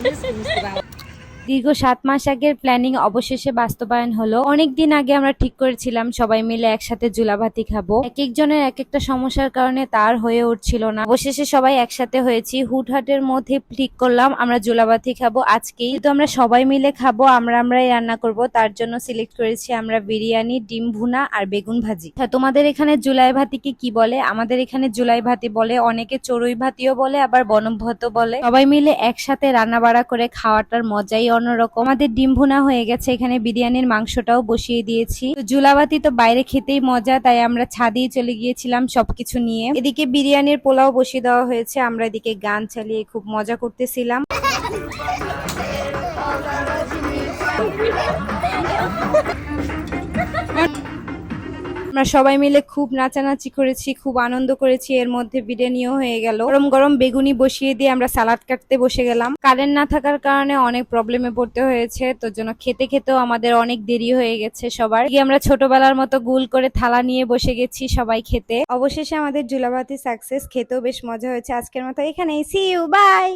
বুঝতে দীর্ঘ সাত মাস আগের প্ল্যানিং অবশেষে বাস্তবায়ন হলো। অনেক দিন আগে আমরা ঠিক করেছিলাম সবাই মিলে একসাথে জুলাভাতি খাব। এক একজনের এক একটা সমস্যার কারণে তার হয়ে উঠছিল না। অবশেষে সবাই একসাথে হয়েছি। হুটহাটের মধ্যে ঠিক করলাম আমরা জুলাভাতি খাব আজকেই। তো আমরা সবাই মিলে খাব আমরা আমরাই রান্না করব তার জন্য সিলেক্ট করেছি আমরা বিরিয়ানি ডিম ভুনা আর বেগুন ভাজি। হ্যাঁ, তোমাদের এখানে জুলাই ভাতিকে কি বলে? আমাদের এখানে জুলাই ভাতি বলে অনেকে চড়ুই ভাতিও বলে আবার বনম ভাতও বলে। সবাই মিলে একসাথে রান্না বাড়া করে খাওয়াটার মজাই অন্যরকম। আমাদের ডিম ভুনা হয়ে গেছে, এখানে বিরিয়ানির মাংসটাও বসিয়ে দিয়েছি। তো জুলাবাতি তো বাইরে খেতেই মজা, তাই আমরা ছাদেই চলে গিয়েছিলাম সবকিছু নিয়ে। এদিকে বিরিয়ানির পোলাও বসিয়ে দেওয়া হয়েছে, আমরা এদিকে গান চালিয়ে খুব মজা করতেছিলাম। আমরা সবাই মিলে খুব নাচানাচি করেছি, খুব আনন্দ করেছি, এর মধ্যে বিরিয়ানিও হয়ে গেল। গরম গরম বেগুনি বসিয়ে দিয়ে আমরা সালাদ কাটতে বসে গেলাম। কারেন্ট না থাকার কারণে অনেক প্রবলেমে পড়তে হয়েছে, তো জন্য খেতে খেতেও আমাদের অনেক দেরি হয়ে গেছে সবার। আমরা ছোটবেলার মতো গুল করে থালা নিয়ে বসে গেছি সবাই খেতে। অবশেষে আমাদের জুলাবাতি সাকসেস খেতেও বেশ মজা হয়েছে। আজকের মতো এখানেই। C you by